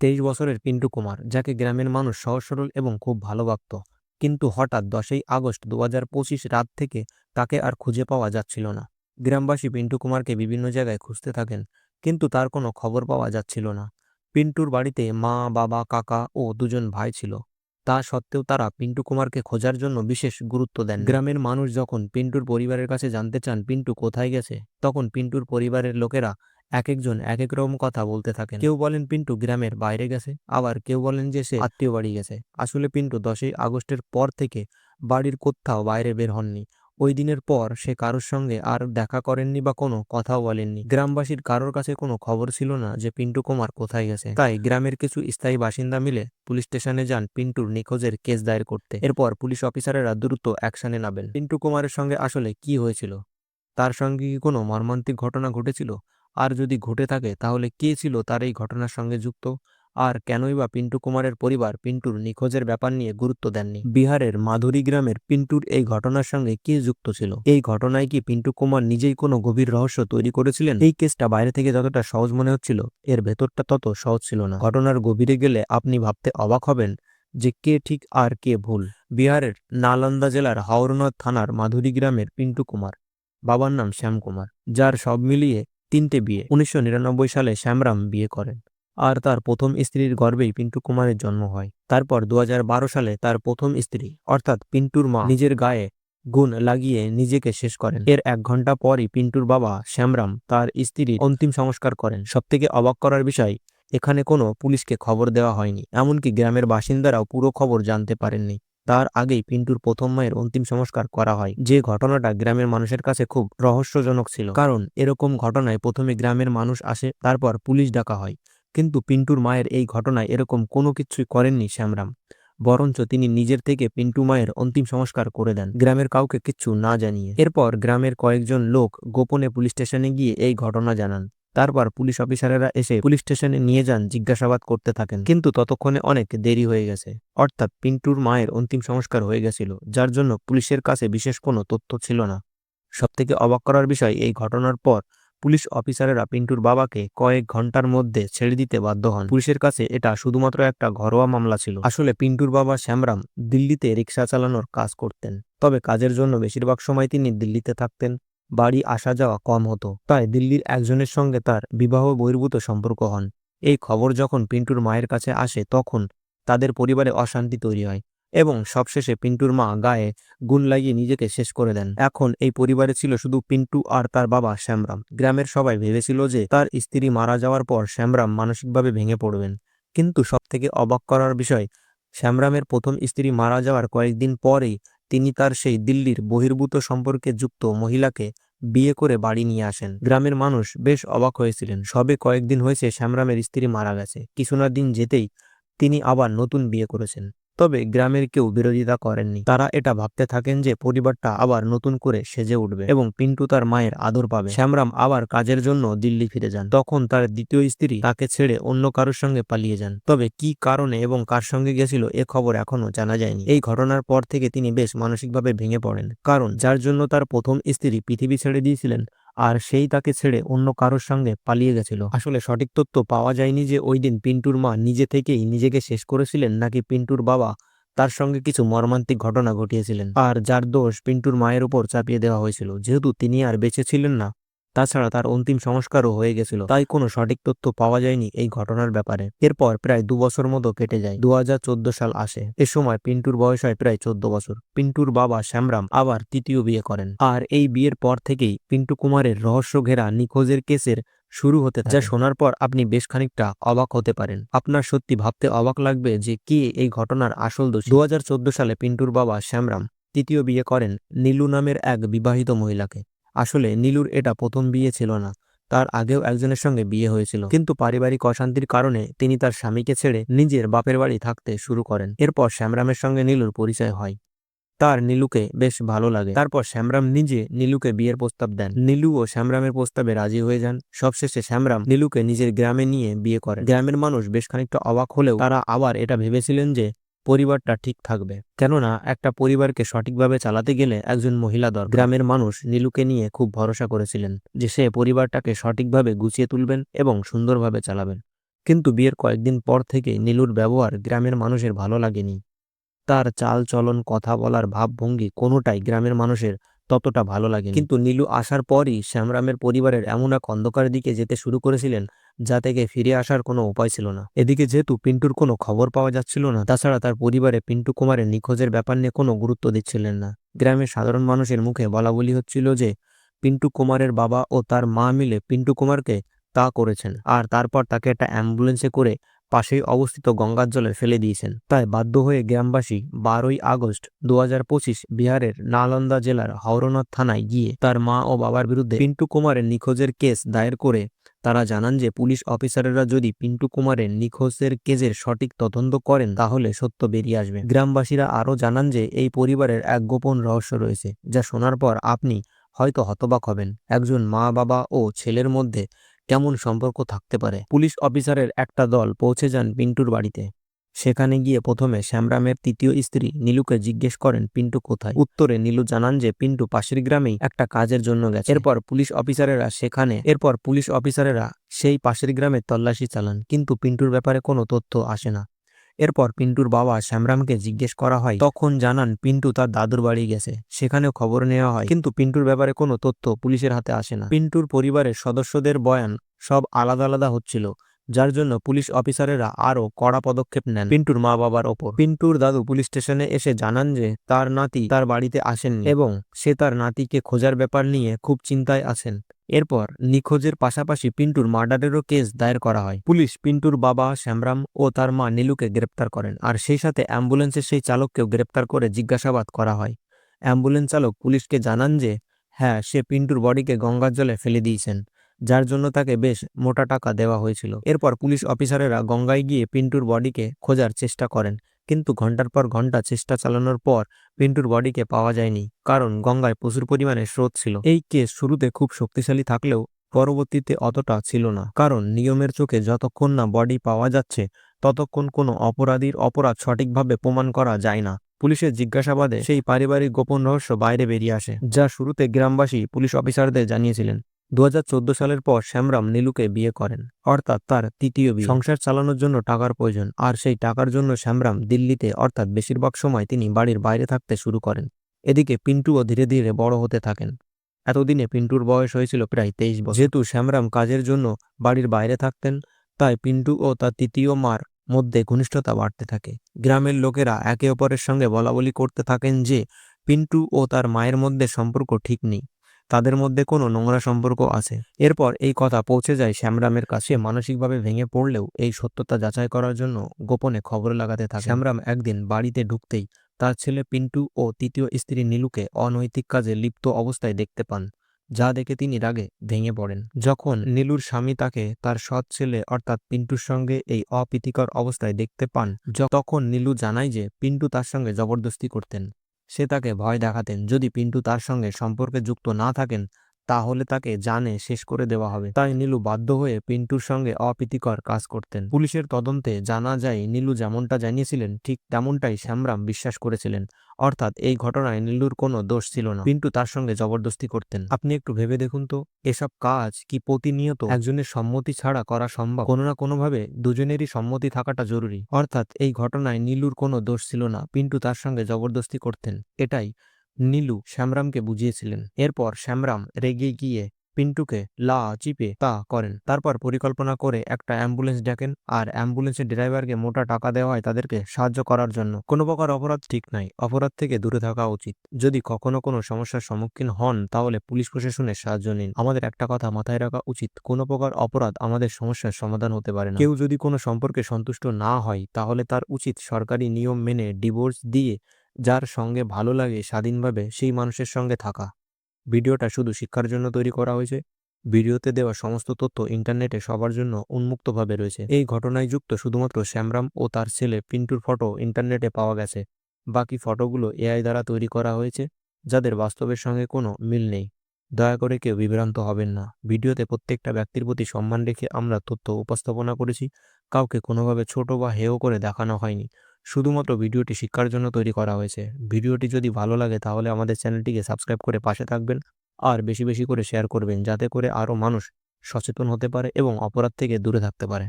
তেইশ বছরের পিন্টু কুমার, যাকে গ্রামের মানুষ সহজ সরল এবং খুব ভালোবাসত কিন্তু হঠাৎ দশই আগস্ট দু রাত থেকে তাকে আর খুঁজে পাওয়া যাচ্ছিল না। গ্রামবাসী পিন্টু কুমারকে বিভিন্ন জায়গায় খুঁজতে থাকেন, কিন্তু তার কোনো খবর পাওয়া যাচ্ছিল না। পিন্টুর বাড়িতে মা, বাবা, কাকা ও দুজন ভাই ছিল। তা সত্ত্বেও তারা পিন্টু কুমারকে খোঁজার জন্য বিশেষ গুরুত্ব দেন গ্রামের মানুষ যখন পিন্টুর পরিবারের কাছে জানতে চান পিন্টু কোথায় গেছে, তখন পিন্টুর পরিবারের লোকেরা এক একজন এক এক রকম কথা বলতে থাকেন। কেউ বলেন পিন্টু গ্রামের বাইরে গেছে, আবার কেউ বলেন যে সে আত্মীয় বাড়ি গেছে। আসলে পিন্টু দশই আগস্টের পর থেকে বাড়ির কোথাও বাইরে বের হননি। ওই দিনের পর সে কারোর সঙ্গে আর দেখা করেননি বা কোনো কথাও বলেননি। গ্রামবাসীর কারোর কাছে কোনো খবর ছিল না যে পিন্টু কুমার কোথায় গেছে। তাই গ্রামের কিছু স্থায়ী বাসিন্দা মিলে পুলিশ স্টেশনে যান পিন্টুর নিখোঁজের কেস দায়ের করতে। এরপর পুলিশ অফিসারেরা দ্রুত অ্যাকশনে নামেন। পিন্টু কুমারের সঙ্গে আসলে কি হয়েছিল? তার সঙ্গে কি কোনো মর্মান্তিক ঘটনা ঘটেছিল? আর যদি ঘটে থাকে, তাহলে কে ছিল তার এই ঘটনার সঙ্গে যুক্ত? আর কেনই বা পিন্টু কুমারের পরিবার পিন্টুর নিখোঁজের ব্যাপার নিয়ে গুরুত্ব দেননি? বিহারের মাধুরী গ্রামের পিন্টুর এই ঘটনার সঙ্গে কে যুক্ত ছিল? এই ঘটনায় কি পিন্টু কুমার নিজেই কোনো গভীর রহস্য তৈরি করেছিলেন? এই কেসটা বাইরে থেকে যতটা সহজ মনে হচ্ছিল, এর ভেতরটা তত সহজ ছিল না। ঘটনার গভীরে গেলে আপনি ভাবতে অবাক হবেন যে কে ঠিক আর কে ভুল। বিহারের নালন্দা জেলার হাওরনাথ থানার মাধুরী গ্রামের পিন্টু কুমার। বাবার নাম শ্যাম কুমার, যার সব মিলিয়ে তিনটে বিয়ে। উনিশশো নিরানব্বই সালে শ্যামরাম বিয়ে করেন আর তার প্রথম স্ত্রীর গর্ভেই পিন্টু কুমারের জন্ম হয়। তারপর দুহাজার বারো সালে তার প্রথম স্ত্রী, অর্থাৎ পিন্টুর মা, নিজের গায়ে গুণ লাগিয়ে নিজেকে শেষ করেন। এর এক ঘণ্টা পরই পিন্টুর বাবা শ্যামরাম তার স্ত্রীর অন্তিম সংস্কার করেন। সবথেকে অবাক করার বিষয়, এখানে কোনো পুলিশকে খবর দেওয়া হয়নি, এমনকি গ্রামের বাসিন্দারাও পুরো খবর জানতে পারেননি। তার আগেই পিন্টুর প্রথম মায়ের অন্তিম সংস্কার করা হয়। যে ঘটনাটা গ্রামের মানুষের কাছে খুব রহস্যজনক ছিল। কারণ এরকম ঘটনায় প্রথমে গ্রামের মানুষ আসে, তারপর পুলিশ ডাকা হয়। কিন্তু পিন্টুর মায়ের এই ঘটনায় এরকম কোনো কিছুই করেননি শ্যামরাম। বরঞ্চ তিনি নিজের থেকে পিন্টু মায়ের অন্তিম সংস্কার করে দেন, গ্রামের কাউকে কিচ্ছু না জানিয়ে। এরপর গ্রামের কয়েকজন লোক গোপনে পুলিশ স্টেশনে গিয়ে এই ঘটনা জানান। তারপর পুলিশ অফিসারেরা এসে পুলিশ স্টেশনে নিয়ে যান, জিজ্ঞাসাবাদ করতে থাকেন। কিন্তু ততক্ষণে অনেক দেরি হয়ে গেছে। অর্থাৎ পিন্টুর মায়ের অন্তিম সংস্কার হয়ে গেছিল, যার জন্য পুলিশের কাছে বিশেষ কোনো তথ্য ছিল না। সবথেকে অবাক করার বিষয়, এই ঘটনার পর পুলিশ অফিসারেরা পিন্টুর বাবাকে কয়েক ঘণ্টার মধ্যে ছেড়ে দিতে বাধ্য হন। পুলিশের কাছে এটা শুধুমাত্র একটা ঘরোয়া মামলা ছিল। আসলে পিন্টুর বাবা শ্যামরাম দিল্লিতে রিক্সা চালানোর কাজ করতেন, তবে কাজের জন্য বেশিরভাগ সময় তিনি দিল্লিতে থাকতেন। বাড়ি আসা যাওয়া কম হতো। তাই দিল্লির একজনের সঙ্গে তার বিবাহ বহির্ভূত সম্পর্ক হন। এই খবর যখন পিন্টুর মায়ের কাছে আসে, তখন তাদের পরিবারে অশান্তি তৈরি হয় এবং সবশেষে পিন্টুর মা গায়ে গুণ লাগিয়ে নিজেকে শেষ করে দেন। এখন এই পরিবারে ছিল শুধু পিন্টু আর তার বাবা শ্যামরাম। গ্রামের সবাই ভেবেছিল যে তার স্ত্রী মারা যাওয়ার পর শ্যামরাম মানসিকভাবে ভেঙে পড়বেন। কিন্তু সবথেকে অবাক করার বিষয়, শ্যামরামের প্রথম স্ত্রী মারা যাওয়ার কয়েকদিন পরেই তিনি তার সেই দিল্লির বহির্ভূত সম্পর্কে যুক্ত মহিলাকে বিয়ে করে বাড়ি নিয়ে আসেন। গ্রামের মানুষ বেশ অবাক হয়েছিলেন। সবে কয়েকদিন হয়েছে শ্যামরামের স্ত্রী মারা গেছে। কিছু না দিন যেতেই তিনি আবার নতুন বিয়ে করেছেন। তবে গ্রামের কেউ বিরোধিতা করেননি। তারা এটা ভাবতে থাকেন যে পরিবারটা আবার নতুন করে সেজে উঠবে এবং পিন্টু তার মায়ের আদর পাবে। শ্যামরাম আবার কাজের জন্য দিল্লি ফিরে যান। তখন তার দ্বিতীয় স্ত্রী তাকে ছেড়ে অন্য কারোর সঙ্গে পালিয়ে যান। তবে কি কারণে এবং কার সঙ্গে গেছিল এ খবর এখনও জানা যায়নি। এই ঘটনার পর থেকে তিনি বেশ মানসিকভাবে ভেঙে পড়েন। কারণ যার জন্য তার প্রথম স্ত্রী পৃথিবী ছেড়ে দিয়েছিলেন আর সেই তাকে ছেড়ে অন্য কারোর সঙ্গে পালিয়ে গেছিল। আসলে সঠিক তথ্য পাওয়া যায়নি যে ওই দিন পিন্টুর মা নিজে থেকেই নিজেকে শেষ করেছিলেন নাকি পিন্টুর বাবা তার সঙ্গে কিছু মর্মান্তিক ঘটনা ঘটিয়েছিলেন। আর যার দোষ পিন্টুর মায়ের উপর চাপিয়ে দেওয়া হয়েছিল, যেহেতু তিনি আর বেঁচে ছিলেন না। তাছাড়া তার অন্তিম সংস্কারও হয়ে গেছিল, তাই কোনো সঠিক তথ্য পাওয়া যায়নি এই ঘটনার ব্যাপারে। এরপর প্রায় দু বছর মতো কেটে যায়। দুহাজার চোদ্দ সাল আসে। এ সময় পিন্টুর বয়স হয় প্রায় চোদ্দ বছর। পিন্টুর বাবা শ্যামরাম আবার তৃতীয় বিয়ে করেন। আর এই বিয়ের পর থেকেই পিন্টু কুমারের রহস্য ঘেরা নিখোঁজের কেসের শুরু হতে যা শোনার পর আপনি বেশ খানিকটা অবাক হতে পারেন। আপনার সত্যি ভাবতে অবাক লাগবে যে কে এই ঘটনার আসল দোষ। দু হাজার চোদ্দ সালে পিন্টুর বাবা শ্যামরাম তৃতীয় বিয়ে করেন নীলু নামের এক বিবাহিত মহিলাকে। আসলে নীলুর এটা প্রথম বিয়ে ছিল না, তার আগেও একজনের সঙ্গে বিয়ে হয়েছিল। কিন্তু পারিবারিক অশান্তির কারণে তিনি তার স্বামীকে ছেড়ে নিজের বাপের বাড়ি থাকতে শুরু করেন। এরপর শ্যামরামের সঙ্গে নীলুর পরিচয় হয়। তার নীলুকে বেশ ভালো লাগে। তারপর শ্যামরাম নিজে নীলুকে বিয়ের প্রস্তাব দেন। নীলু ও শ্যামরামের প্রস্তাবে রাজি হয়ে যান। সবশেষে শ্যামরাম নীলুকে নিজের গ্রামে নিয়ে বিয়ে করেন। গ্রামের মানুষ বেশ খানিকটা অবাক হলেও তারা আবার এটা ভেবেছিলেন যে পরিবারটা ঠিক থাকবে। কেননা, একটা পরিবারকে সঠিকভাবে চালাতে গেলে একজন মহিলা দর গ্রামের মানুষ নীলুকে নিয়ে খুব ভরসা করেছিলেন যে সে পরিবারটাকে সঠিকভাবে গুছিয়ে তুলবেন এবং সুন্দরভাবে চালাবেন। কিন্তু বিয়ের কয়েকদিন পর থেকে নীলুর ব্যবহার গ্রামের মানুষের ভালো লাগেনি। তার চাল চলন কথা বলার ভাবভঙ্গি কোনোটাই গ্রামের মানুষের ততটা ভালো লাগে কিন্তু নীলু আসার পরই শ্যামরামের পরিবারের এমন এক অন্ধকারের দিকে যেতে শুরু করেছিলেন, যা থেকে ফিরে আসার কোনো উপায় ছিল না। এদিকে যেহেতু পিন্টুর কোনো খবর পাওয়া যাচ্ছিল না, তাছাড়া তার পরিবারে পিন্টু কুমারের নিখোঁজের ব্যাপার নিয়ে কোনো গুরুত্ব দিচ্ছিলেন না। গ্রামের সাধারণ মানুষের মুখে বলা বলি হচ্ছিল যে, পিন্টু কুমারের বাবা ও তার মা মিলে পিন্টু কুমারকে তা করেছেন, আর তারপর তাকে একটা অ্যাম্বুলেন্সে করে পাশেই অবস্থিত গঙ্গার জলে ফেলে দিয়েছেন। তাই বাধ্য হয়ে গ্রামবাসী বারোই আগস্ট দু হাজার পঁচিশ বিহারের নালন্দা জেলার হাওরনাথ থানায় গিয়ে তার মা ও বাবার বিরুদ্ধে পিন্টু কুমারের নিখোঁজের কেস দায়ের করে তারা জানান যে পুলিশ অফিসারেরা যদি পিন্টু কুমারের নিখোঁজের কেজের সঠিক তদন্ত করেন তাহলে সত্য বেরিয়ে আসবে। গ্রামবাসীরা আরও জানান যে এই পরিবারের এক গোপন রহস্য রয়েছে, যা শোনার পর আপনি হয়তো হতবাক হবেন। একজন মা বাবা ও ছেলের মধ্যে কেমন সম্পর্ক থাকতে পারে। পুলিশ অফিসারের একটা দল পৌঁছে যান পিন্টুর বাড়িতে। সেখানে গিয়ে প্রথমে শ্যামরামের তৃতীয় স্ত্রী নীলুকে জিজ্ঞেস করেন, পিন্টু কোথায়? উত্তরে নীলু জানান যে, পিন্টু পাশের গ্রামেই একটা কাজের জন্য গেছে। এরপর পুলিশ অফিসারেরা সেখানে, এরপর পুলিশ অফিসারেরা সেই পাশের গ্রামে তল্লাশি চালান। কিন্তু পিন্টুর ব্যাপারে কোনো তথ্য আসে না। এরপর পিন্টুর বাবা শ্যামরামকে জিজ্ঞেস করা হয়, তখন জানান পিন্টু তার দাদুর বাড়ি গেছে, সেখানেও খবর নেওয়া হয়। কিন্তু পিন্টুর ব্যাপারে কোনো তথ্য পুলিশের হাতে আসে না। পিন্টুর পরিবারের সদস্যদের বয়ান সব আলাদা আলাদা হচ্ছিল, যার জন্য পুলিশ অফিসারেরা আরও কড়া পদক্ষেপ নেন পিন্টুর মা বাবার ওপর। পিন্টুর দাদু পুলিশ স্টেশনে এসে জানান যে, তার নাতি তার বাড়িতে আসেননি এবং সে তার নাতিকে খোঁজার ব্যাপার নিয়ে খুব চিন্তায় আছেন। এরপর নিখোঁজের পাশাপাশি পিন্টুর মার্ডারেরও কেস দায়ের করা হয়। পুলিশ পিন্টুর বাবা শ্যামরাম ও তার মা নীলুকে গ্রেপ্তার করেন আর সেই সাথে অ্যাম্বুলেন্সের সেই চালককেও গ্রেপ্তার করে জিজ্ঞাসাবাদ করা হয়। অ্যাম্বুলেন্স চালক পুলিশকে জানান যে হ্যাঁ সে পিন্টুর বডিকে গঙ্গার জলে ফেলে দিয়েছেন, যার জন্য তাকে বেশ মোটা টাকা দেওয়া হয়েছিল। এরপর পুলিশ অফিসারেরা গঙ্গায় গিয়ে পিন্টুর বডিকে খোঁজার চেষ্টা করেন। কিন্তু ঘণ্টার পর ঘণ্টা চেষ্টা চালানোর পর পিন্টুর বডিকে পাওয়া যায়নি। কারণ গঙ্গায় প্রচুর পরিমাণে স্রোত ছিল। এই কেস শুরুতে খুব শক্তিশালী থাকলেও পরবর্তীতে অতটা ছিল না। কারণ নিয়মের চোখে যতক্ষণ না বডি পাওয়া যাচ্ছে, ততক্ষণ কোনো অপরাধীর অপরাধ সঠিকভাবে প্রমাণ করা যায় না। পুলিশের জিজ্ঞাসাবাদে সেই পারিবারিক গোপন রহস্য বাইরে বেরিয়ে আসে, যা শুরুতে গ্রামবাসী পুলিশ অফিসারদের জানিয়েছিলেন। দু হাজার চোদ্দ সালের পর শ্যামরাম নীলুকে বিয়ে করেন, অর্থাৎ তার তৃতীয় বিয়ে। সংসার চালানোর জন্য টাকার প্রয়োজন, আর সেই টাকার জন্য শ্যামরাম দিল্লিতে, অর্থাৎ বেশিরভাগ সময় তিনি বাড়ির বাইরে থাকতে শুরু করেন। এদিকে পিন্টুও ধীরে ধীরে বড় হতে থাকেন। এতদিনে পিন্টুর বয়স হয়েছিল প্রায় তেইশ বছর। যেহেতু শ্যামরাম কাজের জন্য বাড়ির বাইরে থাকতেন, তাই পিন্টু ও তার তৃতীয় মার মধ্যে ঘনিষ্ঠতা বাড়তে থাকে। গ্রামের লোকেরা একে অপরের সঙ্গে বলাবলি করতে থাকেন যে, পিন্টু ও তার মায়ের মধ্যে সম্পর্ক ঠিক নেই। তাদের মধ্যে কোনো নোংরা সম্পর্ক আছে। এরপর এই কথা পৌঁছে যায় শ্যামরামের কাছে। মানসিকভাবে ভেঙে পড়লেও এই সত্যতা যাচাই করার জন্য গোপনে খবর লাগাতে থাকে। শ্যামরাম একদিন বাড়িতে ঢুকতেই তার ছেলে পিন্টু ও তৃতীয় স্ত্রী নীলুকে অনৈতিক কাজে লিপ্ত অবস্থায় দেখতে পান, যা দেখে তিনি রাগে ভেঙে পড়েন। যখন নীলুর স্বামী তাকে তার সৎ ছেলে অর্থাৎ পিন্টুর সঙ্গে এই অপ্রীতিকর অবস্থায় দেখতে পান তখন নীলু জানায় যে পিন্টু তার সঙ্গে জবরদস্তি করতেন। সে তাকে ভয় দেখাতেন যদি পিন্টু তার সঙ্গে সম্পর্কে যুক্ত না থাকেন তাহলে তাকে জানে শেষ করে দেওয়া হবে। তাই নীলু বাধ্য হয়ে পিন্টুর সঙ্গে অপ্রীতিকর কাজ করতেন। পুলিশের তদন্তে জানা যায়, নীলু যেমনটা জানিয়েছিলেন, ঠিক তেমনটাই শ্যামরাম বিশ্বাস করেছিলেন। অর্থাৎ এই ঘটনায় নীলুর কোনো দোষ ছিল না। পিন্টু তার সঙ্গে জবরদস্তি করতেন। আপনি একটু ভেবে দেখুন তো, এসব কাজ কি প্রতিনিয়ত একজনের সম্মতি ছাড়া করা সম্ভব? কোনো না কোনোভাবে দুজনেরই সম্মতি থাকাটা জরুরি। অর্থাৎ এই ঘটনায় নীলুর কোনো দোষ ছিল না। পিন্টু তার সঙ্গে জবরদস্তি করতেন। এটাই নীলু শ্যামরামকে বুঝিয়েছিলেন। এরপর শ্যামরাম রেগে গিয়ে পিন্টুকে লা চিপে তা করেন। তারপর পরিকল্পনা করে একটা অ্যাম্বুলেন্স ডাকেন আর অ্যাম্বুলেন্সের ড্রাইভারকে মোটা টাকা দেওয়া হয় তাদেরকে সাহায্য করার জন্য। কোনো প্রকার অপরাধ ঠিক নাই। অপরাধ থেকে দূরে থাকা উচিত। যদি কখনো কোনো সমস্যার সম্মুখীন হন, তাহলে পুলিশ প্রশাসনের সাহায্য নিন। আমাদের একটা কথা মাথায় রাখা উচিত। কোনো প্রকার অপরাধ আমাদের সমস্যার সমাধান হতে পারে কেউ যদি কোনো সম্পর্কে সন্তুষ্ট না হয়, তাহলে তার উচিত সরকারি নিয়ম মেনে ডিভোর্স দিয়ে যার সঙ্গে ভালো লাগে স্বাধীনভাবে সেই মানুষের সঙ্গে থাকা। ভিডিওটা শুধু শিক্ষার জন্য তৈরি করা হয়েছে। ভিডিওতে দেওয়া সমস্ত তথ্য ইন্টারনেটে সবার জন্য উন্মুক্তভাবে রয়েছে। এই ঘটনায় যুক্ত শুধুমাত্র শ্যামরাম ও তার ছেলে পিন্টুর ফটো ইন্টারনেটে পাওয়া গেছে। বাকি ফটোগুলো এআই দ্বারা তৈরি করা হয়েছে, যাদের বাস্তবের সঙ্গে কোনো মিল নেই। দয়া করে কেউ বিভ্রান্ত হবেন না। ভিডিওতে প্রত্যেকটা ব্যক্তির প্রতি সম্মান রেখে আমরা তথ্য উপস্থাপনা করেছি। কাউকে কোনোভাবে ছোট বা হেয় করে দেখানো হয়নি। শুধুমাত্র ভিডিওটি শিক্ষার জন্য তৈরি করা হয়েছে। ভিডিওটি যদি ভালো লাগে তাহলে আমাদের চ্যানেলটিকে সাবস্ক্রাইব করে পাশে থাকবেন আর বেশি বেশি করে শেয়ার করবেন, যাতে করে আরও মানুষ সচেতন হতে পারে এবং অপরাধ থেকে দূরে থাকতে পারে।